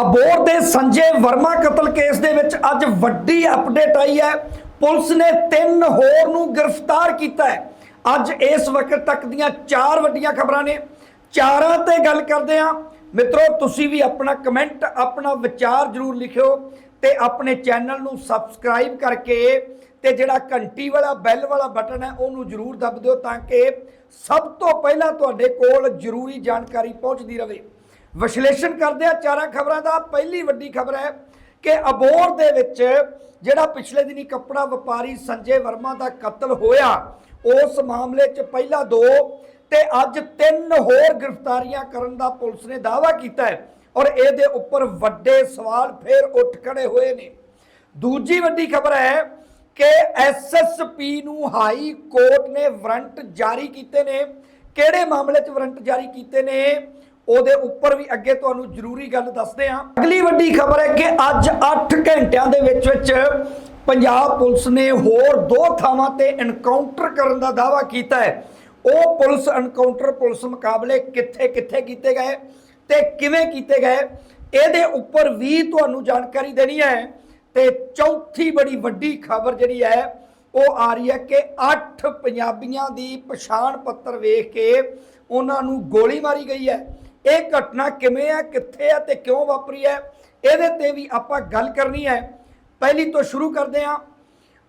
ਅਬੋਰ ਦੇ ਸੰਜੇ ਵਰਮਾ ਕਤਲ ਕੇਸ ਦੇ ਵਿੱਚ ਅੱਜ ਵੱਡੀ ਅਪਡੇਟ ਆਈ ਹੈ। ਪੁਲਿਸ ਨੇ ਤਿੰਨ ਹੋਰ ਨੂੰ ਗ੍ਰਿਫਤਾਰ ਕੀਤਾ ਹੈ। ਅੱਜ ਇਸ ਵਕਤ ਤੱਕ ਦੀਆਂ ਚਾਰ ਵੱਡੀਆਂ ਖਬਰਾਂ ਨੇ। ਚਾਰਾਂ ਤੇ ਗੱਲ ਕਰਦੇ ਹਾਂ। ਮਿੱਤਰੋ, ਤੁਸੀਂ ਵੀ ਆਪਣਾ ਕਮੈਂਟ, ਆਪਣਾ ਵਿਚਾਰ ਜਰੂਰ ਲਿਖਿਓ ਤੇ ਆਪਣੇ ਚੈਨਲ ਨੂੰ ਸਬਸਕ੍ਰਾਈਬ ਕਰਕੇ ਤੇ ਜਿਹੜਾ ਘੰਟੀ ਵਾਲਾ, ਬੈਲ ਵਾਲਾ ਬਟਨ ਹੈ, ਉਹਨੂੰ ਜਰੂਰ ਦਬ ਦਿਓ ਤਾਂ ਕਿ ਸਭ ਤੋਂ ਪਹਿਲਾਂ ਤੁਹਾਡੇ ਕੋਲ ਜ਼ਰੂਰੀ ਜਾਣਕਾਰੀ ਪਹੁੰਚਦੀ ਰਹੇ। ਵਿਸ਼ਲੇਸ਼ਣ ਕਰਦੇ ਆ ਚਾਰਾਂ ਖਬਰਾਂ ਦਾ। ਪਹਿਲੀ ਵੱਡੀ ਖਬਰ ਹੈ ਕਿ ਅਬੋਰ ਦੇ ਵਿੱਚ ਜਿਹੜਾ ਪਿਛਲੇ ਦਿਨੀ ਕੱਪੜਾ ਵਪਾਰੀ ਸੰਜੇ ਵਰਮਾ ਦਾ ਕਤਲ ਹੋਇਆ, ਉਸ ਮਾਮਲੇ 'ਚ ਪਹਿਲਾ ਦੋ ਤੇ ਅੱਜ ਤਿੰਨ ਹੋਰ ਗ੍ਰਿਫਤਾਰੀਆਂ ਕਰਨ ਦਾ ਪੁਲਿਸ ਨੇ ਦਾਅਵਾ ਕੀਤਾ ਹੈ ਔਰ ਇਹਦੇ ਉੱਪਰ ਵੱਡੇ ਸਵਾਲ ਫੇਰ ਉੱਠ ਖੜੇ ਹੋਏ ਨੇ। ਦੂਜੀ ਵੱਡੀ ਖਬਰ ਹੈ ਕਿ ਐਸਐਸਪੀ ਨੂੰ ਹਾਈ ਕੋਰਟ ਨੇ ਵਾਰੰਟ ਜਾਰੀ ਕੀਤੇ ਨੇ। ਕਿਹੜੇ ਮਾਮਲੇ 'ਚ ਵਾਰੰਟ ਜਾਰੀ ਕੀਤੇ ਨੇ? ਉਹਦੇ ਉੱਪਰ ਵੀ ਅੱਗੇ ਤੁਹਾਨੂੰ ਜ਼ਰੂਰੀ ਗੱਲ ਦੱਸਦੇ ਹਾਂ। ਅਗਲੀ ਵੱਡੀ ਖਬਰ ਹੈ ਕਿ ਅੱਜ 8 ਘੰਟਿਆਂ ਦੇ ਵਿੱਚ ਵਿੱਚ ਪੰਜਾਬ ਪੁਲਿਸ ਨੇ ਹੋਰ ਦੋ ਥਾਵਾਂ ਤੇ ਐਨਕਾਊਂਟਰ ਕਰਨ ਦਾ ਦਾਅਵਾ ਕੀਤਾ ਹੈ। ਉਹ ਪੁਲਿਸ ਐਨਕਾਊਂਟਰ ਪੁਲਿਸ ਮੁਕਾਬਲੇ ਕਿੱਥੇ ਕਿੱਥੇ ਕੀਤੇ ਗਏ ਤੇ ਕਿਵੇਂ ਕੀਤੇ ਗਏ, ਇਹਦੇ ਉੱਪਰ ਵੀ ਤੁਹਾਨੂੰ ਜਾਣਕਾਰੀ ਦੇਣੀ ਹੈ। ਤੇ ਚੌਥੀ ਬੜੀ ਵੱਡੀ ਖਬਰ ਜਿਹੜੀ ਹੈ, ਉਹ ਆ ਰਹੀ ਹੈ ਕਿ 8 ਪੰਜਾਬੀਆਂ ਦੀ ਪਛਾਣ ਪੱਤਰ ਵੇਖ ਕੇ ਉਹਨਾਂ ਨੂੰ ਗੋਲੀ ਮਾਰੀ ਗਈ ਹੈ। ਇਹ ਘਟਨਾ ਕਿਵੇਂ ਹੈ, ਕਿੱਥੇ ਹੈ ਤੇ ਕਿਉਂ ਵਾਪਰੀ ਹੈ, ਇਹਦੇ ਤੇ ਵੀ ਆਪਾਂ ਗੱਲ ਕਰਨੀ ਹੈ। ਪਹਿਲੀ ਤੋਂ ਸ਼ੁਰੂ ਕਰਦੇ ਹਾਂ।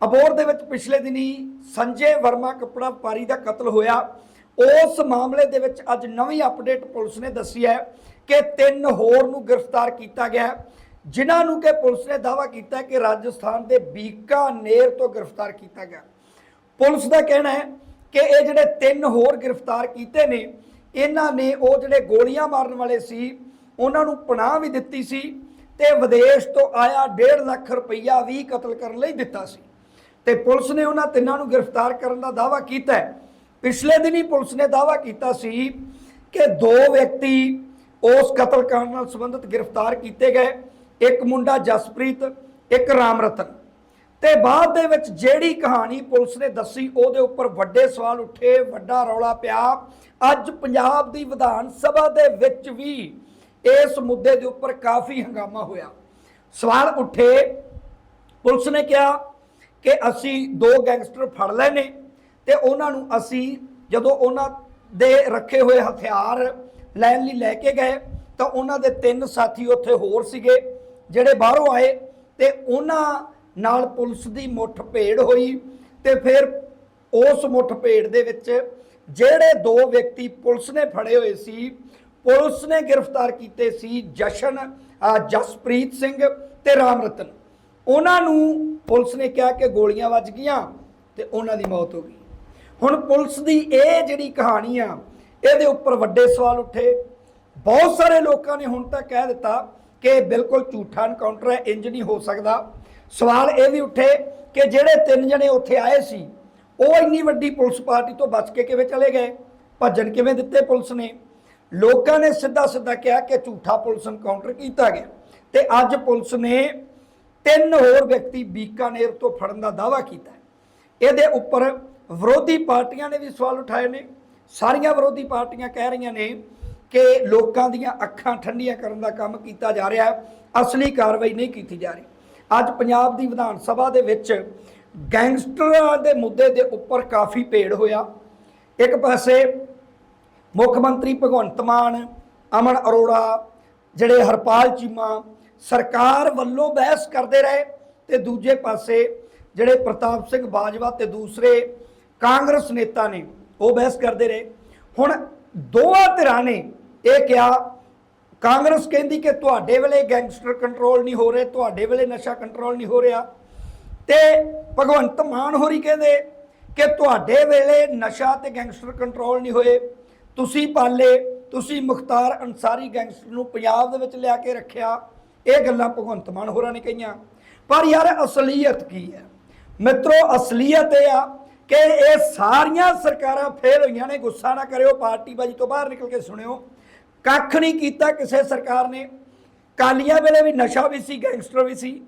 ਅਬੋਰ ਦੇ ਵਿੱਚ ਪਿਛਲੇ ਦਿਨੀ ਸੰਜੇ ਵਰਮਾ ਕੱਪੜਾ ਵਪਾਰੀ ਦਾ ਕਤਲ ਹੋਇਆ। ਉਸ ਮਾਮਲੇ ਦੇ ਵਿੱਚ ਅੱਜ ਨਵੀਂ ਅਪਡੇਟ ਪੁਲਿਸ ਨੇ ਦੱਸੀ ਹੈ ਕਿ ਤਿੰਨ ਹੋਰ ਨੂੰ ਗ੍ਰਿਫਤਾਰ ਕੀਤਾ ਗਿਆ ਜਿਨ੍ਹਾਂ ਨੂੰ ਕਿ ਪੁਲਿਸ ਨੇ ਦਾਅਵਾ ਕੀਤਾ ਕਿ ਰਾਜਸਥਾਨ ਦੇ ਬੀਕਾਨੇਰ ਤੋਂ ਗ੍ਰਿਫਤਾਰ ਕੀਤਾ ਗਿਆ। ਪੁਲਿਸ ਦਾ ਕਹਿਣਾ ਹੈ ਕਿ ਇਹ ਜਿਹੜੇ ਤਿੰਨ ਹੋਰ ਗ੍ਰਿਫਤਾਰ ਕੀਤੇ ਨੇ ਇਹਨਾਂ ਨੇ ਉਹ ਜਿਹੜੇ ਗੋਲੀਆਂ ਮਾਰਨ ਵਾਲੇ ਸੀ, ਉਹਨਾਂ ਨੂੰ ਪਨਾਹ ਵੀ ਦਿੱਤੀ ਸੀ ਤੇ ਵਿਦੇਸ਼ ਤੋਂ ਆਇਆ 1.5 ਲੱਖ ਰੁਪਈਆ ਵੀ ਕਤਲ ਕਰਨ ਲਈ ਦਿੱਤਾ ਸੀ। ਤੇ ਪੁਲਿਸ ਨੇ ਉਹਨਾਂ ਤਿੰਨਾਂ ਨੂੰ ਗ੍ਰਿਫਤਾਰ ਕਰਨ ਦਾ ਦਾਅਵਾ ਕੀਤਾ ਹੈ। ਪਿਛਲੇ ਦਿਨੀ ਪੁਲਿਸ ਨੇ ਦਾਅਵਾ ਕੀਤਾ ਸੀ ਕਿ ਦੋ ਵਿਅਕਤੀ ਉਸ ਕਤਲकांड ਨਾਲ ਸੰਬੰਧਿਤ ਗ੍ਰਿਫਤਾਰ ਕੀਤੇ ਗਏ। ਇੱਕ ਮੁੰਡਾ ਜਸਪ੍ਰੀਤ, ਇੱਕ ਰਾਮ ਰਤਨ ਤੇ ਬਾਅਦ ਦੇ ਵਿੱਚ ਜਿਹੜੀ ਕਹਾਣੀ ਪੁਲਿਸ ਨੇ ਦੱਸੀ, ਉਹਦੇ ਉੱਪਰ ਵੱਡੇ ਸਵਾਲ ਉੱਠੇ, ਵੱਡਾ ਰੌਲਾ ਪਿਆ। ਅੱਜ ਪੰਜਾਬ ਦੀ ਵਿਧਾਨ ਸਭਾ ਦੇ ਵਿੱਚ ਵੀ ਇਸ ਮੁੱਦੇ ਦੇ ਉੱਪਰ ਕਾਫੀ ਹੰਗਾਮਾ ਹੋਇਆ। ਸਵਾਲ ਉੱਠੇ। ਪੁਲਿਸ ਨੇ ਕਿਹਾ ਕਿ ਅਸੀਂ ਦੋ ਗੈਂਗਸਟਰ ਫੜ ਲਏ ਨੇ ਤੇ ਉਹਨਾਂ ਨੂੰ ਅਸੀਂ ਜਦੋਂ ਉਹਨਾਂ ਦੇ ਰੱਖੇ ਹੋਏ ਹਥਿਆਰ ਲੈਣ ਲਈ ਲੈ ਕੇ ਗਏ, ਤਾਂ ਉਹਨਾਂ ਦੇ ਤਿੰਨ ਸਾਥੀ ਉੱਥੇ ਹੋਰ ਸੀਗੇ, ਜਿਹੜੇ ਬਾਹਰੋਂ ਆਏ ਤੇ ਉਹਨਾਂ ਨਾਲ ਪੁਲਿਸ ਦੀ ਮੁੱਠ ਭੇੜ ਹੋਈ ਤੇ ਫਿਰ ਉਸ ਮੁੱਠ ਭੇੜ ਦੇ ਵਿੱਚ ਜਿਹੜੇ ਦੋ ਵਿਅਕਤੀ ਪੁਲਿਸ ਨੇ ਫੜੇ ਹੋਏ ਸੀ, ਪੁਲਿਸ ਨੇ ਗ੍ਰਿਫਤਾਰ ਕੀਤੇ ਸੀ ਜਸ਼ਨ ਜਸਪ੍ਰੀਤ ਸਿੰਘ ਤੇ ਰਾਮ ਰਤਨ ਉਹਨਾਂ ਨੂੰ ਪੁਲਿਸ ਨੇ ਕਿਹਾ ਕਿ ਗੋਲੀਆਂ ਵੱਜ ਗਈਆਂ ਤੇ ਉਹਨਾਂ ਦੀ ਮੌਤ ਹੋ ਗਈ। ਹੁਣ ਪੁਲਿਸ ਦੀ ਇਹ ਜਿਹੜੀ ਕਹਾਣੀ ਆ, ਇਹਦੇ ਉੱਪਰ ਵੱਡੇ ਸਵਾਲ ਉੱਠੇ। ਬਹੁਤ ਸਾਰੇ ਲੋਕਾਂ ਨੇ ਹੁਣ ਤੱਕ ਕਹਿ ਦਿੱਤਾ ਕਿ ਬਿਲਕੁਲ ਝੂਠਾ ਐਨਕਾਊਂਟਰ ਹੈ, ਇੰਜ ਨਹੀਂ ਹੋ ਸਕਦਾ। ਸਵਾਲ ਇਹ ਵੀ ਉੱਠੇ ਕਿ ਜਿਹੜੇ ਤਿੰਨ ਜਣੇ ਉੱਥੇ ਆਏ ਸੀ, ਉਹ ਇੰਨੀ ਵੱਡੀ ਪੁਲਿਸ ਪਾਰਟੀ ਤੋਂ ਬਚ ਕੇ ਕਿਵੇਂ ਚਲੇ ਗਏ? ਭੱਜਣ ਕਿਵੇਂ ਦਿੱਤੇ ਪੁਲਿਸ ਨੇ? ਲੋਕਾਂ ਨੇ ਸਿੱਧਾ ਸਿੱਧਾ ਕਿਹਾ ਕਿ ਝੂਠਾ ਪੁਲਿਸ ਐਨਕਾਊਂਟਰ ਕੀਤਾ ਗਿਆ ਤੇ ਅੱਜ ਪੁਲਿਸ ਨੇ ਤਿੰਨ ਹੋਰ ਵਿਅਕਤੀ ਬੀਕਾਨੇਰ ਤੋਂ ਫੜਨ ਦਾ ਦਾਅਵਾ ਕੀਤਾ ਇਹਦੇ ਉੱਪਰ ਵਿਰੋਧੀ ਪਾਰਟੀਆਂ ਨੇ ਵੀ ਸਵਾਲ ਉਠਾਏ ਨੇ। ਸਾਰੀਆਂ ਵਿਰੋਧੀ ਪਾਰਟੀਆਂ ਕਹਿ ਰਹੀਆਂ ਨੇ ਕਿ ਲੋਕਾਂ ਦੀਆਂ ਅੱਖਾਂ ਠੰਡੀਆਂ ਕਰਨ ਦਾ ਕੰਮ ਕੀਤਾ ਜਾ ਰਿਹਾ ਹੈ। ਅਸਲੀ ਕਾਰਵਾਈ ਨਹੀਂ ਕੀਤੀ ਜਾ ਰਹੀ। ਅੱਜ ਪੰਜਾਬ ਦੀ ਵਿਧਾਨ ਸਭਾ ਦੇ ਵਿੱਚ ਗੈਂਗਸਟਰਾਂ ਦੇ ਮੁੱਦੇ ਦੇ ਉੱਪਰ ਕਾਫੀ ਭੇੜ ਹੋਇਆ। ਇੱਕ ਪਾਸੇ ਮੁੱਖ ਮੰਤਰੀ ਭਗਵੰਤ ਮਾਨ, ਅਮਨ ਅਰੋੜਾ, ਜਿਹੜੇ ਹਰਪਾਲ ਚੀਮਾ ਸਰਕਾਰ ਵੱਲੋਂ ਬਹਿਸ ਕਰਦੇ ਰਹੇ ਤੇ ਦੂਜੇ ਪਾਸੇ ਜਿਹੜੇ ਪ੍ਰਤਾਪ ਸਿੰਘ ਬਾਜਵਾ ਤੇ ਦੂਸਰੇ ਕਾਂਗਰਸ ਨੇਤਾ ਨੇ ਉਹ ਬਹਿਸ ਕਰਦੇ ਰਹੇ। ਹੁਣ ਦੋਵਾਂ ਧਿਰਾਂ ਨੇ ਇਹ ਕਿਹਾ ਕਾਂਗਰਸ ਕਹਿੰਦੀ ਕਿ ਤੁਹਾਡੇ ਵੇਲੇ ਗੈਂਗਸਟਰ ਕੰਟਰੋਲ ਨਹੀਂ ਹੋ ਰਹੇ, ਤੁਹਾਡੇ ਵੇਲੇ ਨਸ਼ਾ ਕੰਟਰੋਲ ਨਹੀਂ ਹੋ ਰਿਹਾ। ਤੇ ਭਗਵੰਤ ਮਾਨ ਹੋਰੀ ਕਹਿੰਦੇ ਕਿ ਤੁਹਾਡੇ ਵੇਲੇ ਨਸ਼ਾ ਤੇ ਗੈਂਗਸਟਰ ਕੰਟਰੋਲ ਨਹੀਂ ਹੋਏ। ਤੁਸੀਂ ਪਾਲੇ, ਤੁਸੀਂ ਮੁਖਤਾਰ ਅਨਸਾਰੀ ਗੈਂਗਸਟਰ ਨੂੰ ਪੰਜਾਬ ਦੇ ਵਿੱਚ ਲਿਆ ਕੇ ਰੱਖਿਆ। ਇਹ ਗੱਲਾਂ ਭਗਵੰਤ ਮਾਨ ਹੋਰਾਂ ਨੇ ਕਹੀਆਂ। ਪਰ ਯਾਰ, ਅਸਲੀਅਤ ਕੀ ਹੈ? ਮਿੱਤਰੋ, ਅਸਲੀਅਤ ਇਹ ਆ ਕਿ ਇਹ ਸਾਰੀਆਂ ਸਰਕਾਰਾਂ ਫੇਲ ਹੋਈਆਂ ਨੇ। ਗੁੱਸਾ ਨਾ ਕਰਿਓ ਪਾਰਟੀਬਾਜ਼ੀ ਤੋਂ ਬਾਹਰ ਨਿਕਲ ਕੇ ਸੁਣਿਓ। ਕੱਖ ਨਹੀਂ ਕੀਤਾ ਕਿਸੇ ਸਰਕਾਰ ਨੇ। ਕਾਲੀਆਂ ਵੇਲੇ ਵੀ ਨਸ਼ਾ ਵੀ ਸੀ, ਗੈਂਗਸਟਰ ਵੀ ਸੀ।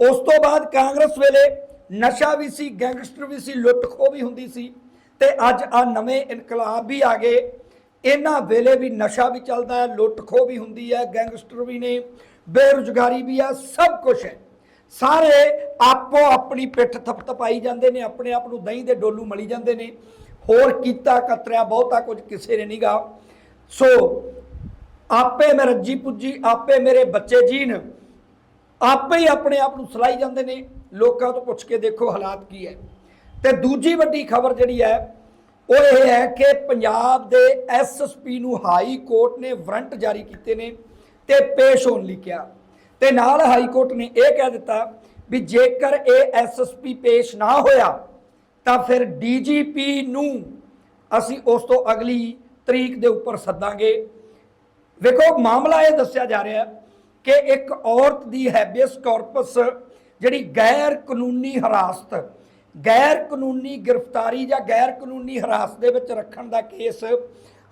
ਉਸ ਤੋਂ ਬਾਅਦ ਕਾਂਗਰਸ ਵੇਲੇ ਨਸ਼ਾ ਵੀ ਸੀ, ਗੈਂਗਸਟਰ ਵੀ ਸੀ ਲੁੱਟ ਖੋਹ ਵੀ ਹੁੰਦੀ ਸੀ। ਤੇ ਅੱਜ ਆ ਨਵੇਂ ਇਨਕਲਾਬ ਵੀ ਆ ਗਏ। ਇਹਨਾਂ ਵੇਲੇ ਵੀ ਨਸ਼ਾ ਵੀ ਚੱਲਦਾ ਹੈ ਲੁੱਟ ਖੋਹ ਵੀ ਹੁੰਦੀ ਹੈ, ਗੈਂਗਸਟਰ ਵੀ ਨੇ, ਬੇਰੁਜ਼ਗਾਰੀ ਵੀ ਆ ਸਭ ਕੁਝ ਹੈ। ਸਾਰੇ ਆਪੋ ਆਪਣੀ ਪਿੱਠ ਥਪਥਪਾਈ ਜਾਂਦੇ ਨੇ, ਆਪਣੇ ਆਪ ਨੂੰ ਦਹੀਂ ਦੇ ਡੋਲੂ ਮਲੀ ਜਾਂਦੇ ਨੇ। ਹੋਰ ਕੀਤਾ ਕਤਰਿਆ ਬਹੁਤਾ ਕੁਝ ਕਿਸੇ ਨੇ ਨਹੀਂਗਾ ਸੋ ਆਪੇ ਮੈਂ ਰੱਜੀ ਪੁੱਜੀ, ਆਪੇ ਮੇਰੇ ਬੱਚੇ ਜੀਣ। ਆਪੇ ਹੀ ਆਪਣੇ ਆਪ ਨੂੰ ਸਲਾਈ ਜਾਂਦੇ ਨੇ। ਲੋਕਾਂ ਤੋਂ ਪੁੱਛ ਕੇ ਦੇਖੋ ਹਾਲਾਤ ਕੀ ਹੈ। ਤੇ ਦੂਜੀ ਵੱਡੀ ਖਬਰ ਜਿਹੜੀ ਹੈ, ਉਹ ਇਹ ਹੈ ਕਿ ਪੰਜਾਬ ਦੇ ਐਸਐਸਪੀ ਨੂੰ ਹਾਈ ਕੋਰਟ ਨੇ ਵਾਰੰਟ ਜਾਰੀ ਕੀਤੇ ਨੇ ਤੇ ਪੇਸ਼ ਹੋਣ ਲਈ ਕਿਹਾ। ਤੇ ਨਾਲ ਹਾਈ ਕੋਰਟ ਨੇ ਇਹ ਕਹਿ ਦਿੱਤਾ ਵੀ ਜੇਕਰ ਇਹ ਐਸਐਸਪੀ ਪੇਸ਼ ਨਾ ਹੋਇਆ, ਤਾਂ ਫਿਰ ਡੀਜੀਪੀ ਨੂੰ ਅਸੀਂ ਉਸ ਤੋਂ ਅਗਲੀ ਤਰੀਕ ਦੇ ਉੱਪਰ ਸੱਦਾਂਗੇ। ਵੇਖੋ, ਮਾਮਲਾ ਇਹ ਦੱਸਿਆ ਜਾ ਰਿਹਾ ਕਿ ਇੱਕ ਔਰਤ ਦੀ ਹੈਬੀਅਸ ਕਾਰਪਸ ਜਿਹੜੀ ਗੈਰ ਕਾਨੂੰਨੀ ਹਰਾਸਤ ਗੈਰ ਕਾਨੂੰਨੀ ਗ੍ਰਿਫਤਾਰੀ ਜਾਂ ਗੈਰ ਕਾਨੂੰਨੀ ਹਰਾਸਤ ਦੇ ਵਿੱਚ ਰੱਖਣ ਦਾ ਕੇਸ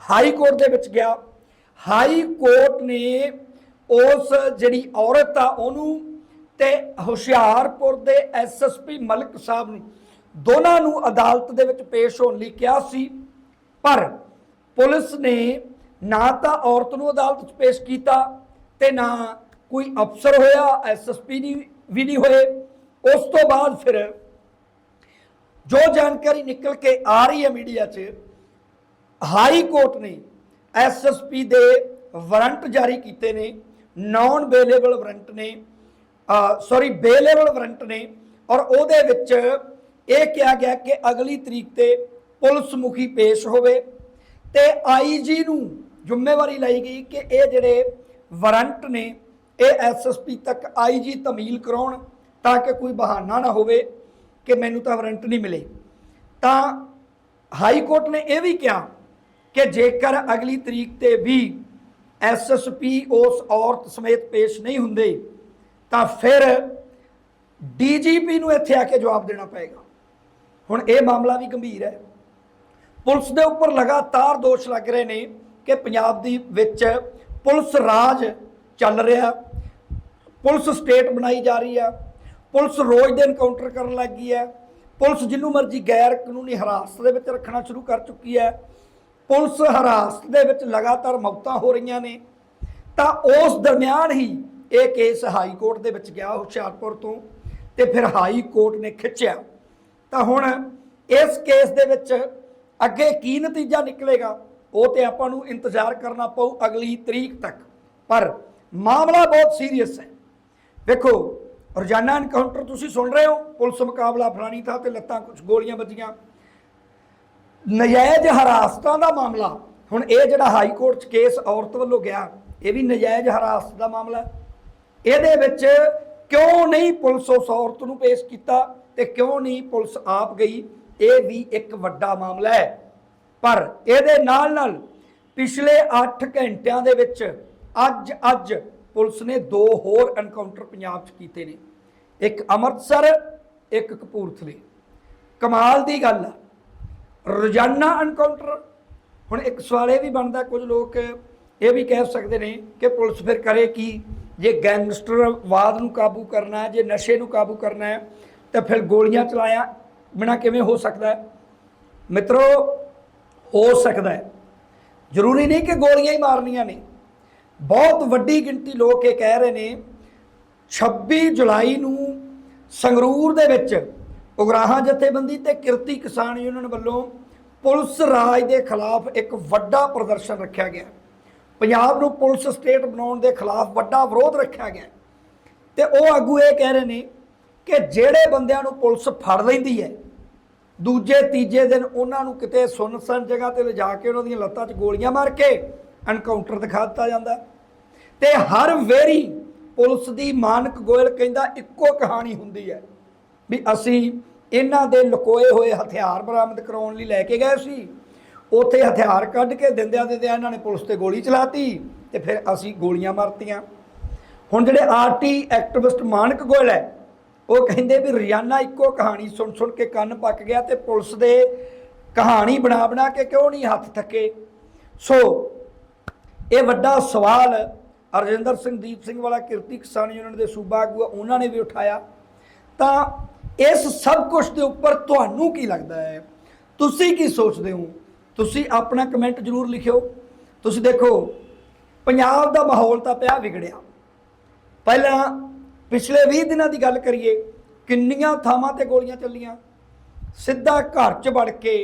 ਹਾਈ ਕੋਰਟ ਦੇ ਵਿੱਚ ਗਿਆ। ਹਾਈ ਕੋਰਟ ਨੇ ਉਸ ਜਿਹੜੀ ਔਰਤ ਆ, ਉਹਨੂੰ ਤੇ ਹੁਸ਼ਿਆਰਪੁਰ ਦੇ ਐਸਐਸਪੀ ਮਲਕ ਸਾਹਿਬ ਨੂੰ ਦੋਨਾਂ ਨੂੰ ਅਦਾਲਤ ਦੇ ਵਿੱਚ ਪੇਸ਼ ਹੋਣ ਲਈ ਕਿਹਾ ਸੀ। ਪਰ ਪੁਲਿਸ ਨੇ ਨਾ ਤਾਂ ਔਰਤ ਨੂੰ ਅਦਾਲਤ 'ਚ ਪੇਸ਼ ਕੀਤਾ ਤੇ ਨਾ ਕੋਈ ਅਫਸਰ ਹੋਇਆ ਐਸਐਸਪੀ ਨਹੀਂ, ਵੀ ਨਹੀਂ ਹੋਏ। ਉਸ ਤੋਂ ਬਾਅਦ ਫਿਰ ਜੋ ਜਾਣਕਾਰੀ ਨਿਕਲ ਕੇ ਆ ਰਹੀ ਹੈ ਮੀਡੀਆ 'ਚ, ਹਾਈ ਕੋਰਟ ਨੇ ਐਸਐਸਪੀ ਦੇ ਵਾਰੰਟ ਜਾਰੀ ਕੀਤੇ ਨੇ, ਨਾਨ ਬੇਲੇਬਲ ਵਾਰੰਟ ਨੇ ਸੌਰੀ ਬੇਲੇਬਲ ਵਾਰੰਟ ਨੇ, ਔਰ ਉਹਦੇ ਵਿੱਚ ਇਹ ਕਿਹਾ ਗਿਆ ਕਿ ਅਗਲੀ ਤਰੀਕ ਤੇ ਪੁਲਿਸ ਮੁਖੀ ਪੇਸ਼ ਹੋਵੇ ਤੇ ਆਈਜੀ ਨੂੰ ਜ਼ਿੰਮੇਵਾਰੀ ਲਈ ਗਈ ਕਿ ਇਹ ਜਿਹੜੇ ਵਾਰੰਟ ਨੇ, ਇਹ ਐਸਐਸਪੀ ਤੱਕ ਆਈਜੀ ਤਮੀਲ ਕਰਾਉਣ ਤਾਂ ਕਿ ਕੋਈ ਬਹਾਨਾ ਨਾ ਹੋਵੇ ਕਿ ਮੈਨੂੰ ਤਾਂ ਵਾਰੰਟ ਨਹੀਂ ਮਿਲੇ। ਤਾਂ ਹਾਈ ਕੋਰਟ ਨੇ ਇਹ ਵੀ ਕਿਹਾ ਕਿ ਜੇਕਰ ਅਗਲੀ ਤਰੀਕ ਤੇ ਵੀ ਐਸਐਸਪੀ ਉਸ ਔਰਤ ਸਮੇਤ ਪੇਸ਼ ਨਹੀਂ ਹੁੰਦੇ, ਤਾਂ ਫਿਰ ਡੀਜੀਪੀ ਨੂੰ ਇੱਥੇ ਆ ਕੇ ਜਵਾਬ ਦੇਣਾ ਪਏਗਾ। ਹੁਣ ਇਹ ਮਾਮਲਾ ਵੀ ਗੰਭੀਰ ਹੈ। ਪੁਲਿਸ ਦੇ ਉੱਪਰ ਲਗਾਤਾਰ ਦੋਸ਼ ਲੱਗ ਰਹੇ ਨੇ ਕਿ ਪੰਜਾਬ ਦੀ ਵਿੱਚ ਪੁਲਿਸ ਰਾਜ ਚੱਲ ਰਿਹਾ। ਪੁਲਿਸ ਸਟੇਟ ਬਣਾਈ ਜਾ ਰਹੀ ਆ ਪੁਲਿਸ ਰੋਜ਼ ਦੇ ਐਨਕਾਊਂਟਰ ਕਰਨ ਲੱਗ ਗਈ ਹੈ। ਪੁਲਿਸ ਜਿੰਨੂੰ ਮਰਜ਼ੀ ਗੈਰ ਕਾਨੂੰਨੀ ਹਰਾਸਤ ਦੇ ਵਿੱਚ ਰੱਖਣਾ ਸ਼ੁਰੂ ਕਰ ਚੁੱਕੀ ਹੈ। ਪੁਲਿਸ ਹਰਾਸਤ ਦੇ ਵਿੱਚ ਲਗਾਤਾਰ ਮੌਤਾਂ ਹੋ ਰਹੀਆਂ ਨੇ। ਤਾਂ ਉਸ ਦਰਮਿਆਨ ਹੀ ਇਹ ਕੇਸ ਹਾਈ ਕੋਰਟ ਦੇ ਵਿੱਚ ਗਿਆ ਹੁਸ਼ਿਆਰਪੁਰ ਤੋਂ ਤੇ ਫਿਰ ਹਾਈ ਕੋਰਟ ਨੇ ਖਿੱਚਿਆ। ਤਾਂ ਹੁਣ ਇਸ ਕੇਸ ਦੇ ਵਿੱਚ ਅੱਗੇ ਕੀ ਨਤੀਜਾ ਨਿਕਲੇਗਾ? ਉਹ ਤੇ ਆਪਾਂ ਨੂੰ ਇੰਤਜ਼ਾਰ ਕਰਨਾ ਪਊ ਅਗਲੀ ਤਰੀਕ ਤੱਕ। ਪਰ ਮਾਮਲਾ ਬਹੁਤ ਸੀਰੀਅਸ ਹੈ। ਵੇਖੋ, ਰੋਜ਼ਾਨਾ ਐਨਕਾਊਂਟਰ ਤੁਸੀਂ ਸੁਣ ਰਹੇ ਹੋ, ਪੁਲਿਸ ਮੁਕਾਬਲਾ ਫਲਾਣੀ ਥਾਂ ਤੇ ਲੱਤਾਂ ਕੁਝ ਗੋਲੀਆਂ ਵੱਜੀਆਂ। ਨਜਾਇਜ਼ ਹਰਾਸਤਾਂ ਦਾ ਮਾਮਲਾ। ਹੁਣ ਇਹ ਜਿਹੜਾ ਹਾਈ ਕੋਰਟ 'ਚ ਕੇਸ ਔਰਤ ਵੱਲੋਂ ਗਿਆ, ਇਹ ਵੀ ਨਜਾਇਜ਼ ਹਰਾਸਤ ਦਾ ਮਾਮਲਾ ਇਹਦੇ ਵਿੱਚ ਕਿਉਂ ਨਹੀਂ ਪੁਲਿਸ ਉਸ ਔਰਤ ਨੂੰ ਪੇਸ਼ ਕੀਤਾ ਤੇ ਕਿਉਂ ਨਹੀਂ ਪੁਲਿਸ ਆਪ ਗਈ, ਇਹ ਵੀ ਇੱਕ ਵੱਡਾ ਮਾਮਲਾ ਹੈ। ਪਰ ਇਹਦੇ ਨਾਲ ਨਾਲ ਪਿਛਲੇ 8 ਘੰਟਿਆਂ ਦੇ ਵਿੱਚ ਅੱਜ ਅੱਜ ਪੁਲਿਸ ਨੇ ਦੋ ਹੋਰ ਐਨਕਾਊਂਟਰ ਪੰਜਾਬ 'ਚ ਕੀਤੇ ਨੇ। ਇੱਕ ਅੰਮ੍ਰਿਤਸਰ, ਇੱਕ ਕਪੂਰਥਲੇ। ਕਮਾਲ ਦੀ ਗੱਲ ਆ। ਰੋਜ਼ਾਨਾ ਐਨਕਾਊਂਟਰ ਹੁਣ ਇੱਕ ਸਵਾਲ ਇਹ ਵੀ ਬਣਦਾ, ਕੁਝ ਲੋਕ ਇਹ ਵੀ ਕਹਿ ਸਕਦੇ ਨੇ ਕਿ ਪੁਲਿਸ ਫਿਰ ਕਰੇ ਕੀ? ਜੇ ਗੈਂਗਸਟਰਵਾਦ ਨੂੰ ਕਾਬੂ ਕਰਨਾ ਹੈ, ਜੇ ਨਸ਼ੇ ਨੂੰ ਕਾਬੂ ਕਰਨਾ ਹੈ, ਤਾਂ ਫਿਰ ਗੋਲੀਆਂ ਚਲਾਇਆ ਬਿਨਾ ਕਿਵੇਂ ਹੋ ਸਕਦਾ ਹੈ? ਮਿੱਤਰੋ ਹੋ ਸਕਦਾ ਹੈ। ਜ਼ਰੂਰੀ ਨਹੀਂ ਕਿ ਗੋਲੀਆਂ ਹੀ ਮਾਰਨੀਆਂ ਨੇ। ਬਹੁਤ ਵੱਡੀ ਗਿਣਤੀ ਲੋਕ ਇਹ ਕਹਿ ਰਹੇ ਨੇ 26 ਜੁਲਾਈ ਨੂੰ ਸੰਗਰੂਰ ਦੇ ਵਿੱਚ ਉਗਰਾਹਾਂ ਜਥੇਬੰਦੀ ਤੇ ਕਿਰਤੀ ਕਿਸਾਨ ਯੂਨੀਅਨ ਵੱਲੋਂ ਪੁਲਿਸ ਰਾਜ ਦੇ ਖਿਲਾਫ ਇੱਕ ਵੱਡਾ ਪ੍ਰਦਰਸ਼ਨ ਰੱਖਿਆ ਗਿਆ। ਪੰਜਾਬ ਨੂੰ ਪੁਲਿਸ ਸਟੇਟ ਬਣਾਉਣ ਦੇ ਖਿਲਾਫ ਵੱਡਾ ਵਿਰੋਧ ਰੱਖਿਆ ਗਿਆ। ਤੇ ਉਹ ਆਗੂ ਇਹ ਕਹਿ ਰਹੇ ਨੇ ਕਿ ਜਿਹੜੇ ਬੰਦਿਆਂ ਨੂੰ ਪੁਲਿਸ ਫੜ ਲੈਂਦੀ ਹੈ ਦੂਜੇ, ਤੀਜੇ ਦਿਨ ਉਹਨਾਂ ਨੂੰ ਕਿਤੇ ਸੁੰਨਸਾਨ ਜਗ੍ਹਾ ਤੇ ਲਿਜਾ ਕੇ ਉਹਨਾਂ ਦੀਆਂ ਲੱਤਾਂ 'ਚ ਗੋਲੀਆਂ ਮਾਰ ਕੇ ਐਨਕਾਊਂਟਰ ਦਿਖਾ ਦਿੱਤਾ ਜਾਂਦਾ। ਤੇ ਹਰ ਵੇਰੀ ਪੁਲਿਸ ਦੀ ਮਾਨਕ ਗੋਇਲ ਕਹਿੰਦਾ, ਇੱਕੋ ਕਹਾਣੀ ਹੁੰਦੀ ਹੈ ਵੀ ਅਸੀਂ ਇਹਨਾਂ ਦੇ ਲੁਕੋਏ ਹੋਏ ਹਥਿਆਰ ਬਰਾਮਦ ਕਰਾਉਣ ਲਈ ਲੈ ਕੇ ਗਏ ਸੀ। ਉੱਥੇ ਹਥਿਆਰ ਕੱਢ ਕੇ ਦਿੰਦਿਆਂ ਦਿੰਦਿਆਂ ਇਹਨਾਂ ਨੇ ਪੁਲਿਸ ਤੇ ਗੋਲੀ ਚਲਾਤੀ ਤੇ ਫਿਰ ਅਸੀਂ ਗੋਲੀਆਂ ਮਾਰਤੀਆਂ। ਹੁਣ ਜਿਹੜੇ ਆਰਟੀ ਐਕਟਿਵਿਸਟ ਮਾਨਕ ਗੋਇਲ ਹੈ ਉਹ ਕਹਿੰਦੇ ਵੀ ਰੋਜ਼ਾਨਾ ਇੱਕੋ ਕਹਾਣੀ ਸੁਣ ਸੁਣ ਕੇ ਕੰਨ ਪੱਕ ਗਿਆ ਤੇ ਪੁਲਿਸ ਦੇ ਕਹਾਣੀ ਬਣਾ ਬਣਾ ਕੇ ਕਿਉਂ ਨਹੀਂ ਹੱਥ ਥੱਕੇ? ਸੋ ਇਹ ਵੱਡਾ ਸਵਾਲ ਅਰਜਿੰਦਰ ਸਿੰਘ ਦੀਪ ਸਿੰਘ ਵਾਲਾ ਕਿਰਤੀ ਕਿਸਾਨ ਯੂਨੀਅਨ ਦੇ ਸੂਬਾ ਆਗੂ ਆ, ਉਹਨਾਂ ਨੇ ਵੀ ਉਠਾਇਆ। ਤਾਂ ਇਸ ਸਭ ਕੁਝ ਦੇ ਉੱਪਰ ਤੁਹਾਨੂੰ ਕੀ ਲੱਗਦਾ ਹੈ? ਤੁਸੀਂ ਕੀ ਸੋਚਦੇ ਹੋ? ਤੁਸੀਂ ਆਪਣਾ ਕਮੈਂਟ ਜ਼ਰੂਰ ਲਿਖਿਓ। ਤੁਸੀਂ ਦੇਖੋ ਪੰਜਾਬ ਦਾ ਮਾਹੌਲ ਤਾਂ ਪਿਆ ਵਿਗੜਿਆ। ਪਹਿਲਾਂ ਪਿਛਲੇ 20 ਦਿਨਾਂ ਦੀ ਗੱਲ ਕਰੀਏ, ਕਿੰਨੀਆਂ ਥਾਵਾਂ ਤੇ ਗੋਲੀਆਂ ਚੱਲੀਆਂ? ਸਿੱਧਾ ਘਰ 'ਚ ਵੜ ਕੇ,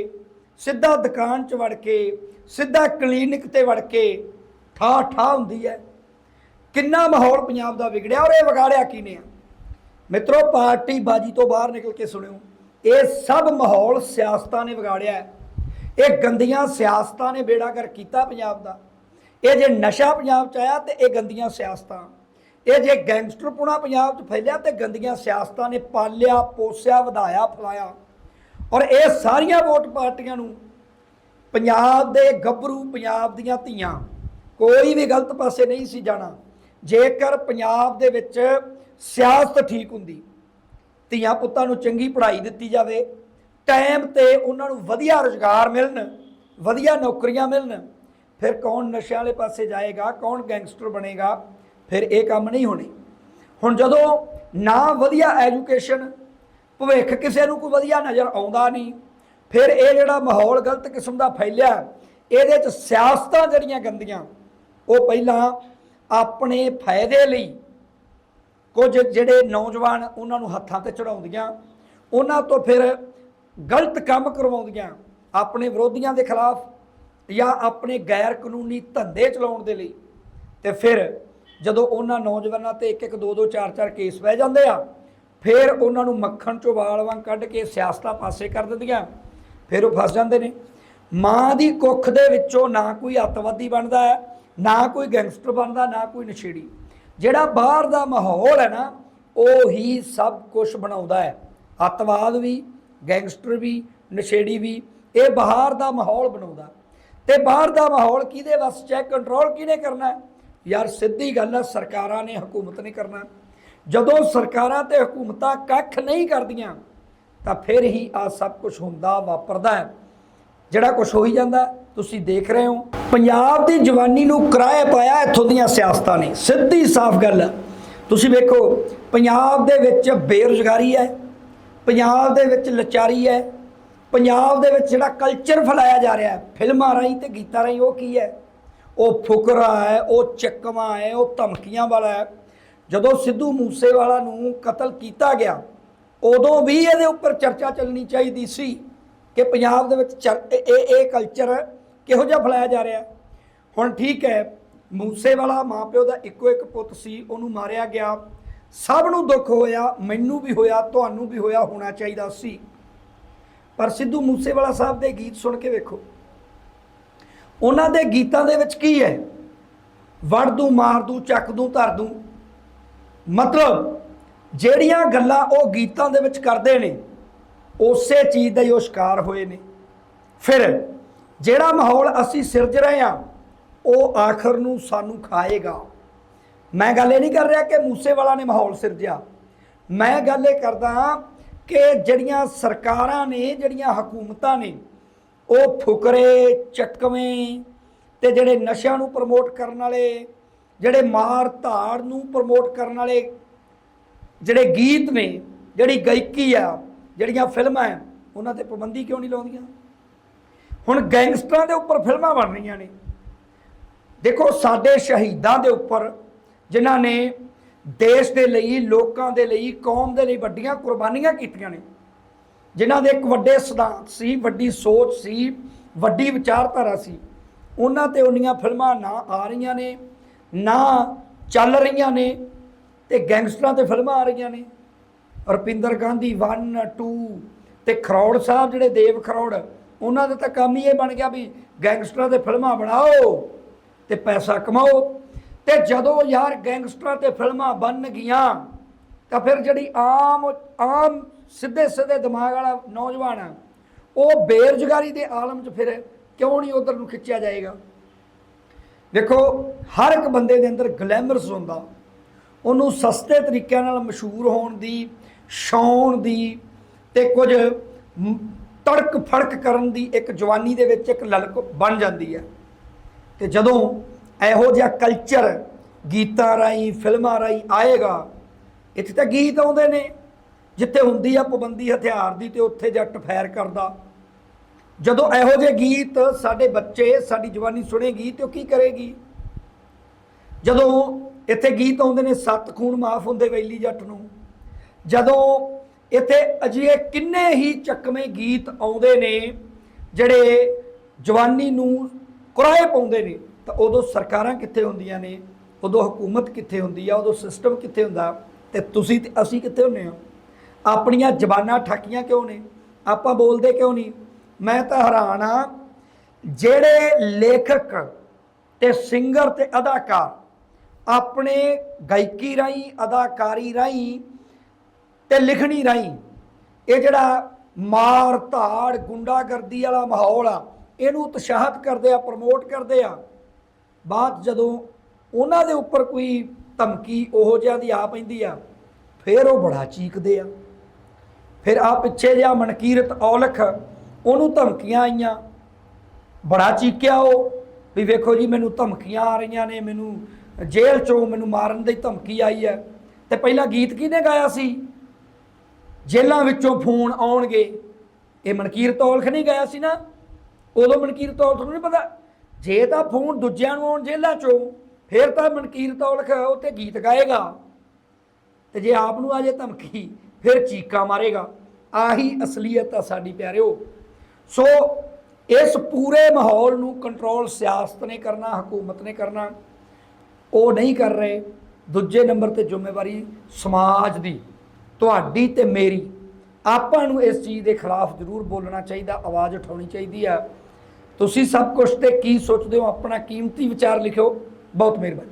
ਸਿੱਧਾ ਦੁਕਾਨ 'ਚ ਵੜ ਕੇ, ਸਿੱਧਾ ਕਲੀਨਿਕ ਤੇ ਵੜ ਕੇ ਠਾ ਠਾ ਹੁੰਦੀ ਹੈ। ਕਿੰਨਾ ਮਾਹੌਲ ਪੰਜਾਬ ਦਾ ਵਿਗੜਿਆ ਔਰ ਇਹ ਵਿਗਾੜਿਆ ਕਿਨੇ ਆ? ਮਿੱਤਰੋ, ਪਾਰਟੀ ਬਾਜੀ ਤੋਂ ਬਾਹਰ ਨਿਕਲ ਕੇ ਸੁਣਿਓ। ਇਹ ਸਭ ਮਾਹੌਲ ਸਿਆਸਤਾਂ ਨੇ ਵਿਗਾੜਿਆ ਇਹ ਗੰਦੀਆਂ ਸਿਆਸਤਾਂ ਨੇ ਬੇੜਾ ਕਰ ਕੀਤਾ ਪੰਜਾਬ ਦਾ। ਇਹ ਜੇ ਨਸ਼ਾ ਪੰਜਾਬ ਚ ਆਇਆ ਤੇ ਇਹ ਗੰਦੀਆਂ ਸਿਆਸਤਾਂ। ਇਹ ਜੇ ਗੈਂਗਸਟਰਪੁਣਾ ਪੰਜਾਬ ਚ ਫੈਲਿਆ ਤੇ ਗੰਦੀਆਂ ਸਿਆਸਤਾਂ ਨੇ ਪਾਲਿਆ, ਪੋਸਿਆ, ਵਧਾਇਆ, ਫਲਾਇਆ। ਔਰ ਇਹ ਸਾਰੀਆਂ ਵੋਟ ਪਾਰਟੀਆਂ ਨੂੰ ਪੰਜਾਬ ਦੇ ਗੱਭਰੂ, ਪੰਜਾਬ ਦੀਆਂ ਧੀਆਂ, ਕੋਈ ਵੀ ਗਲਤ ਪਾਸੇ ਨਹੀਂ ਸੀ ਜਾਣਾ। ਜੇਕਰ ਪੰਜਾਬ ਦੇ ਵਿੱਚ ਸਿਆਸਤ ਠੀਕ ਹੁੰਦੀ, ਧੀਆਂ ਪੁੱਤਾਂ ਨੂੰ ਚੰਗੀ ਪੜ੍ਹਾਈ ਦਿੱਤੀ ਜਾਵੇ, ਟਾਈਮ ਤੇ ਉਹਨਾਂ ਨੂੰ ਵਧੀਆ ਰੁਜ਼ਗਾਰ ਮਿਲਣ, ਵਧੀਆ ਨੌਕਰੀਆਂ ਮਿਲਣ, ਫਿਰ ਕੌਣ ਨਸ਼ਿਆਂ ਵਾਲੇ ਪਾਸੇ ਜਾਏਗਾ, ਕੌਣ ਗੈਂਗਸਟਰ ਬਣੇਗਾ? ਫਿਰ ਇਹ ਕੰਮ ਨਹੀਂ ਹੋਣੇ। ਹੁਣ ਜਦੋਂ ਨਾ ਵਧੀਆ ਐਜੂਕੇਸ਼ਨ ਭਵਿੱਖ ਕਿਸੇ ਨੂੰ ਕੋਈ ਵਧੀਆ ਨਜ਼ਰ ਆਉਂਦਾ ਨਹੀਂ, ਫਿਰ ਇਹ ਜਿਹੜਾ ਮਾਹੌਲ ਗਲਤ ਕਿਸਮ ਦਾ ਫੈਲਿਆ, ਇਹਦੇ ਚ ਸਿਆਸਤਾਂ ਜਿਹੜੀਆਂ ਗੰਦੀਆਂ, ਉਹ ਪਹਿਲਾਂ ਆਪਣੇ ਫਾਇਦੇ ਲਈ ਕੁਝ ਜਿਹੜੇ ਨੌਜਵਾਨ ਉਹਨਾਂ ਨੂੰ ਹੱਥਾਂ ਤੇ ਚੜਾਉਂਦੀਆਂ, ਉਹਨਾਂ ਤੋਂ ਫਿਰ ਗਲਤ ਕੰਮ ਕਰਵਾਉਂਦੀਆਂ, ਆਪਣੇ ਵਿਰੋਧੀਆਂ ਦੇ ਖਿਲਾਫ ਜਾਂ ਆਪਣੇ ਗੈਰ ਕਾਨੂੰਨੀ ਧੰਦੇ ਚਲਾਉਣ ਦੇ ਲਈ। ਤੇ ਫਿਰ ਜਦੋਂ ਉਹਨਾਂ ਨੌਜਵਾਨਾਂ ਤੇ ਇੱਕ ਇੱਕ ਦੋ ਦੋ ਚਾਰ ਚਾਰ ਕੇਸ ਪੈ ਜਾਂਦੇ ਆ, ਫਿਰ ਉਹਨਾਂ ਨੂੰ ਮੱਖਣ ਚੋਂ ਵਾਲ ਵਾਂਗ ਕੱਢ ਕੇ ਸਿਆਸਤਾਂ ਪਾਸੇ ਕਰ ਦਿੰਦੀਆਂ, ਫਿਰ ਉਹ ਫਸ ਜਾਂਦੇ ਨੇ। ਮਾਂ ਦੀ ਕੁੱਖ ਦੇ ਵਿੱਚੋਂ ਨਾ ਕੋਈ ਅੱਤਵਾਦੀ ਬਣਦਾ ਹੈ, ਨਾ ਕੋਈ ਗੈਂਗਸਟਰ ਬਣਦਾ, ਨਾ ਕੋਈ ਨਸ਼ੇੜੀ। ਜਿਹੜਾ ਬਾਹਰ ਦਾ ਮਾਹੌਲ ਹੈ ਨਾ, ਉਹ ਹੀ ਸਭ ਕੁਝ ਬਣਾਉਂਦਾ ਹੈ। ਅੱਤਵਾਦ ਵੀ, ਗੈਂਗਸਟਰ ਵੀ, ਨਸ਼ੇੜੀ ਵੀ, ਇਹ ਬਾਹਰ ਦਾ ਮਾਹੌਲ ਬਣਾਉਂਦਾ। ਤੇ ਬਾਹਰ ਦਾ ਮਾਹੌਲ ਕਿਹਦੇ ਵੱਸ ਚ ਕੰਟਰੋਲ ਕਿਹਨੇ ਕਰਨਾ ਹੈ? ਯਾਰ ਸਿੱਧੀ ਗੱਲ ਹੈ ਸਰਕਾਰਾਂ ਨੇ ਹਕੂਮਤ ਨੇ ਕਰਨਾ। ਜਦੋਂ ਸਰਕਾਰਾਂ ਤੇ ਹਕੂਮਤਾਂ ਕੱਖ ਨਹੀਂ ਕਰਦੀਆਂ, ਤਾਂ ਫਿਰ ਹੀ ਆ ਸਭ ਕੁਝ ਹੁੰਦਾ, ਵਾਪਰਦਾ ਹੈ। ਜਿਹੜਾ ਕੁਝ ਹੋ ਹੀ ਜਾਂਦਾ, ਤੁਸੀਂ ਦੇਖ ਰਹੇ ਹੋ। ਪੰਜਾਬ ਦੀ ਜਵਾਨੀ ਨੂੰ ਕਿਰਾਏ ਪਾਇਆ ਇੱਥੋਂ ਦੀਆਂ ਸਿਆਸਤਾਂ ਨੇ। ਸਿੱਧੀ ਸਾਫ਼ ਗੱਲ ਤੁਸੀਂ ਵੇਖੋ, ਪੰਜਾਬ ਦੇ ਵਿੱਚ ਬੇਰੁਜ਼ਗਾਰੀ ਹੈ, ਪੰਜਾਬ ਦੇ ਵਿੱਚ ਲਚਾਰੀ ਹੈ, ਪੰਜਾਬ ਦੇ ਵਿੱਚ ਜਿਹੜਾ ਕਲਚਰ ਫੈਲਾਇਆ ਜਾ ਰਿਹਾ ਹੈ, ਫਿਲਮਾਂ ਰਾਹੀਂ ਤੇ ਗੀਤਾਂ ਰਾਹੀਂ ਉਹ ਕੀ ਹੈ? ਉਹ ਫੁਕਰਾ ਹੈ, ਉਹ ਚੱਕਵਾ ਹੈ, ਉਹ ਧਮਕੀਆਂ ਵਾਲਾ ਹੈ। ਜਦੋਂ ਸਿੱਧੂ ਮੂਸੇਵਾਲਾ ਨੂੰ ਕਤਲ ਕੀਤਾ ਗਿਆ, ਉਦੋਂ ਵੀ ਇਹਦੇ ਉੱਪਰ ਚਰਚਾ ਚੱਲਣੀ ਚਾਹੀਦੀ ਸੀ ਕਿ ਪੰਜਾਬ ਦੇ ਵਿੱਚ ਚਰ- ਇਹ, ਇਹ- ਕਲਚਰ ਕਿਹੋ ਜਿਹਾ ਫੈਲਾਇਆ ਜਾ ਰਿਹਾ ਹੁਣ ਠੀਕ ਹੈ, ਮੂਸੇਵਾਲਾ ਮਾਪਿਓ ਦਾ ਇੱਕੋ ਇੱਕ ਪੁੱਤ ਸੀ, ਉਹਨੂੰ ਮਾਰਿਆ ਗਿਆ। ਸਭ ਨੂੰ ਦੁੱਖ ਹੋਇਆ, ਮੈਨੂੰ ਵੀ ਹੋਇਆ, ਤੁਹਾਨੂੰ ਵੀ ਹੋਇਆ, ਹੋਣਾ ਚਾਹੀਦਾ ਸੀ। ਪਰ ਸਿੱਧੂ ਮੂਸੇਵਾਲਾ ਸਾਹਿਬ ਦੇ ਗੀਤ ਸੁਣ ਕੇ ਵੇਖੋ ਉਹਨਾਂ ਦੇ ਗੀਤਾਂ ਦੇ ਵਿੱਚ ਕੀ ਹੈ? ਵੜ ਦੂੰ, ਮਾਰ ਦੂੰ, ਚੱਕ ਦੂੰ, ਧਰ ਦੂੰ। ਮਤਲਬ ਜਿਹੜੀਆਂ ਗੱਲਾਂ ਉਹ ਗੀਤਾਂ ਦੇ ਵਿੱਚ ਕਰਦੇ ਨੇ, ਉਸੇ ਚੀਜ਼ ਦਾ ਹੀ ਉਹ ਸ਼ਿਕਾਰ ਹੋਏ ਨੇ। ਫਿਰ ਜਿਹੜਾ ਮਾਹੌਲ ਅਸੀਂ ਸਿਰਜ ਰਹੇ ਹਾਂ, ਉਹ ਆਖਰ ਨੂੰ ਸਾਨੂੰ ਖਾਏਗਾ। ਮੈਂ ਗੱਲ ਇਹ ਨਹੀਂ ਕਰ ਰਿਹਾ ਕਿ ਮੂਸੇਵਾਲਾ ਨੇ ਮਾਹੌਲ ਸਿਰਜਿਆ। ਮੈਂ ਗੱਲ ਇਹ ਕਰਦਾ ਕਿ ਜਿਹੜੀਆਂ ਸਰਕਾਰਾਂ ਨੇ, ਜਿਹੜੀਆਂ ਹਕੂਮਤਾਂ ਨੇ ਉਹ ਫੁਕਰੇ ਚੱਕਵੇਂ ਤੇ ਜਿਹੜੇ ਨਸ਼ਿਆਂ ਨੂੰ ਪ੍ਰਮੋਟ ਕਰਨ ਵਾਲੇ, ਜਿਹੜੇ ਮਾਰ ਧਾੜ ਨੂੰ ਪ੍ਰਮੋਟ ਕਰਨ ਵਾਲੇ ਜਿਹੜੇ ਗੀਤ ਨੇ, ਜਿਹੜੀ ਗਾਇਕੀ ਆ, ਜਿਹੜੀਆਂ ਫਿਲਮਾਂ ਆ ਉਹਨਾਂ ਤੇ ਪਾਬੰਦੀ ਕਿਉਂ ਨਹੀਂ ਲਾਉਂਦੀਆਂ? ਹੁਣ ਗੈਂਗਸਟਰਾਂ ਦੇ ਉੱਪਰ ਫਿਲਮਾਂ ਬਣ ਰਹੀਆਂ ਨੇ। ਦੇਖੋ, ਸਾਡੇ ਸ਼ਹੀਦਾਂ ਦੇ ਉੱਪਰ ਜਿਨ੍ਹਾਂ ਨੇ ਦੇਸ਼ ਦੇ ਲਈ, ਲੋਕਾਂ ਦੇ ਲਈ, ਕੌਮ ਦੇ ਲਈ ਵੱਡੀਆਂ ਕੁਰਬਾਨੀਆਂ ਕੀਤੀਆਂ ਨੇ ਜਿਨ੍ਹਾਂ ਦੇ ਇੱਕ ਵੱਡੇ ਸਿਧਾਂਤ ਸੀ, ਵੱਡੀ ਸੋਚ ਸੀ, ਵੱਡੀ ਵਿਚਾਰਧਾਰਾ ਸੀ। ਉਹਨਾਂ ਤੇ ਉਹਨੀਆਂ ਫਿਲਮਾਂ ਨਾ ਆ ਰਹੀਆਂ ਨੇ, ਨਾ ਚੱਲ ਰਹੀਆਂ ਨੇ ਤੇ ਗੈਂਗਸਟਰਾਂ ਤੇ ਫਿਲਮਾਂ ਆ ਰਹੀਆਂ ਨੇ। ਰੁਪਿੰਦਰ ਗਾਂਧੀ 1 2 ਤੇ ਖਰੌੜ ਸਾਹਿਬ ਜਿਹੜੇ ਦੇਵ ਖਰੌੜ, ਉਹਨਾਂ ਦਾ ਤਾਂ ਕੰਮ ਹੀ ਇਹ ਬਣ ਗਿਆ ਵੀ ਗੈਂਗਸਟਰਾਂ ਤੇ ਫਿਲਮਾਂ ਬਣਾਓ ਤੇ ਪੈਸਾ ਕਮਾਓ। ਤੇ ਜਦੋਂ ਯਾਰ ਗੈਂਗਸਟਰਾਂ ਤੇ ਫਿਲਮਾਂ ਬਣ ਗਈਆਂ, ਤਾਂ ਫਿਰ ਜਿਹੜੀ ਆਮ ਆਮ ਸਿੱਧੇ ਸਿੱਧੇ ਦਿਮਾਗ ਵਾਲਾ ਨੌਜਵਾਨ ਆ। ਉਹ ਬੇਰੁਜ਼ਗਾਰੀ ਦੇ ਆਲਮ 'ਚ ਫਿਰ ਕਿਉਂ ਨਹੀਂ ਉਧਰ ਨੂੰ ਖਿੱਚਿਆ ਜਾਏਗਾ? ਵੇਖੋ ਹਰ ਇੱਕ ਬੰਦੇ ਦੇ ਅੰਦਰ ਗਲੈਮਰਸ ਹੁੰਦਾ। ਉਹਨੂੰ ਸਸਤੇ ਤਰੀਕਿਆਂ ਨਾਲ ਮਸ਼ਹੂਰ ਹੋਣ ਦੀ ਛਾਉਣ ਦੀ ਤੇ ਕੁਝ ਤੜਕ ਫੜਕ ਕਰਨ ਦੀ ਇੱਕ ਜਵਾਨੀ ਦੇ ਵਿੱਚ ਇੱਕ ਲਲਕ ਬਣ ਜਾਂਦੀ ਹੈ। ਤੇ ਜਦੋਂ ਇਹੋ ਜਿਹਾ ਕਲਚਰ ਗੀਤਾਂ ਰਾਹੀਂ, ਫਿਲਮਾਂ ਰਾਹੀਂ ਆਏਗਾ, ਇੱਥੇ ਤਾਂ ਗੀਤ ਆਉਂਦੇ ਨੇ। ਜਿੱਥੇ ਹੁੰਦੀ ਆ ਪਾਬੰਦੀ ਹਥਿਆਰ ਦੀ ਤੇ ਉੱਥੇ ਜੱਟ ਫੈਰ ਕਰਦਾ। ਜਦੋਂ ਇਹੋ ਜਿਹੇ ਗੀਤ ਸਾਡੇ ਬੱਚੇ, ਸਾਡੀ ਜਵਾਨੀ ਸੁਣੇਗੀ ਤੇ ਉਹ ਕੀ ਕਰੇਗੀ? ਜਦੋਂ ਇੱਥੇ ਗੀਤ ਆਉਂਦੇ ਨੇ, ਸੱਤ ਖੂਨ ਮਾਫ ਹੁੰਦੇ ਵੈਲੀ ਜੱਟ ਨੂੰ। ਜਦੋਂ ਇੱਥੇ ਅਜਿਹੇ ਕਿੰਨੇ ਹੀ ਚੱਕਵੇਂ ਗੀਤ ਆਉਂਦੇ ਨੇ, ਜਿਹੜੇ ਜਵਾਨੀ ਨੂੰ ਕੁਰਾਏ ਪਾਉਂਦੇ ਨੇ, ਤਾਂ ਉਦੋਂ ਸਰਕਾਰਾਂ ਕਿੱਥੇ ਹੁੰਦੀਆਂ ਨੇ? ਉਦੋਂ ਹਕੂਮਤ ਕਿੱਥੇ ਹੁੰਦੀ ਆ? ਉਦੋਂ ਸਿਸਟਮ ਕਿੱਥੇ ਹੁੰਦਾ? ਤੇ ਤੁਸੀਂ ਤੇ ਅਸੀਂ ਕਿੱਥੇ ਹੁੰਨੇ ਆ? ਆਪਣੀਆਂ ਜ਼ਬਾਨਾਂ ਠੱਕੀਆਂ ਕਿਉਂ ਨੇ? ਆਪਾਂ ਬੋਲਦੇ ਕਿਉਂ ਨਹੀਂ? ਮੈਂ ਤਾਂ ਹੈਰਾਨ ਆ ਜਿਹੜੇ ਲੇਖਕ ਤੇ ਸਿੰਗਰ ਤੇ ਅਦਾਕਾਰ ਆਪਣੇ ਗਾਇਕੀ ਰਾਹੀਂ, ਅਦਾਕਾਰੀ ਰਾਹੀਂ ਤੇ ਲਿਖਣੀ ਰਾਹੀਂ ਇਹ ਜਿਹੜਾ ਮਾਰ ਧਾੜ, ਗੁੰਡਾਗਰਦੀ ਵਾਲਾ ਮਾਹੌਲ ਆ, ਇਹਨੂੰ ਉਤਸ਼ਾਹਤ ਕਰਦੇ ਆ ਪ੍ਰਮੋਟ ਕਰਦੇ ਆ। ਬਾਅਦ ਜਦੋਂ ਉਹਨਾਂ ਦੇ ਉੱਪਰ ਕੋਈ ਧਮਕੀ ਉਹੋ ਜਿਹਾ ਦੀ ਆ ਪੈਂਦੀ ਆ, ਫਿਰ ਉਹ ਬੜਾ ਚੀਕਦੇ ਆ। ਫਿਰ ਆ ਪਿੱਛੇ ਜਿਹਾ ਮਨਕੀਰਤ ਔਲਖ, ਉਹਨੂੰ ਧਮਕੀਆਂ ਆਈਆਂ। ਬੜਾ ਚੀਕਿਆ ਉਹ, ਵੀ ਵੇਖੋ ਜੀ, ਮੈਨੂੰ ਧਮਕੀਆਂ ਆ ਰਹੀਆਂ ਨੇ, ਮੈਨੂੰ ਜੇਲ੍ਹ ਚੋਂ ਮੈਨੂੰ ਮਾਰਨ ਦੀ ਧਮਕੀ ਆਈ ਹੈ। ਤੇ ਪਹਿਲਾਂ ਗੀਤ ਕਿਹਨੇ ਗਾਇਆ ਸੀ? ਜੇਲ੍ਹਾਂ ਵਿੱਚੋਂ ਫੋਨ ਆਉਣਗੇ। ਇਹ ਮਨਕੀਰਤ ਔਲਖ ਨਹੀਂ ਗਾਇਆ ਸੀ ਨਾ? ਉਦੋਂ ਮਨਕੀਰਤ ਔਲਖ ਨੂੰ ਨਹੀਂ ਪਤਾ। ਜੇ ਤਾਂ ਫੋਨ ਦੂਜਿਆਂ ਨੂੰ ਆਉਣ ਜੇਲ੍ਹਾਂ ਚੋਂ, ਫਿਰ ਤਾਂ ਮਨਕੀਰਤ ਔਲਖ ਉੱਤੇ ਗੀਤ ਗਾਏਗਾ। ਤੇ ਜੇ ਆਪ ਨੂੰ ਆ ਜੇ ਧਮਕੀ ਫਿਰ ਚੀਕਾਂ ਮਾਰੇਗਾ। ਆਹੀ ਅਸਲੀਅਤ ਆ ਸਾਡੀ ਪਿਆਰਿਓ। ਸੋ ਇਸ ਪੂਰੇ ਮਾਹੌਲ ਨੂੰ ਕੰਟਰੋਲ ਸਿਆਸਤ ਨੇ ਕਰਨਾ, ਹਕੂਮਤ ਨੇ ਕਰਨਾ। ਉਹ ਨਹੀਂ ਕਰ ਰਹੇ। ਦੂਜੇ ਨੰਬਰ ਤੇ ਜ਼ਿੰਮੇਵਾਰੀ ਸਮਾਜ ਦੀ। ਤੁਹਾਡੀ ਤੇ ਮੇਰੀ। ਆਪਾਂ ਨੂੰ ਇਸ ਚੀਜ਼ ਦੇ ਖਿਲਾਫ ਜ਼ਰੂਰ ਬੋਲਣਾ ਚਾਹੀਦਾ, ਆਵਾਜ਼ ਉਠਾਉਣੀ ਚਾਹੀਦੀ ਆ। ਤੁਸੀਂ ਸਭ ਕੁਝ ਤੇ ਕੀ ਸੋਚਦੇ ਹੋ? ਆਪਣਾ ਕੀਮਤੀ ਵਿਚਾਰ ਲਿਖਿਓ। ਬਹੁਤ ਮਿਹਰਬਾਨੀ।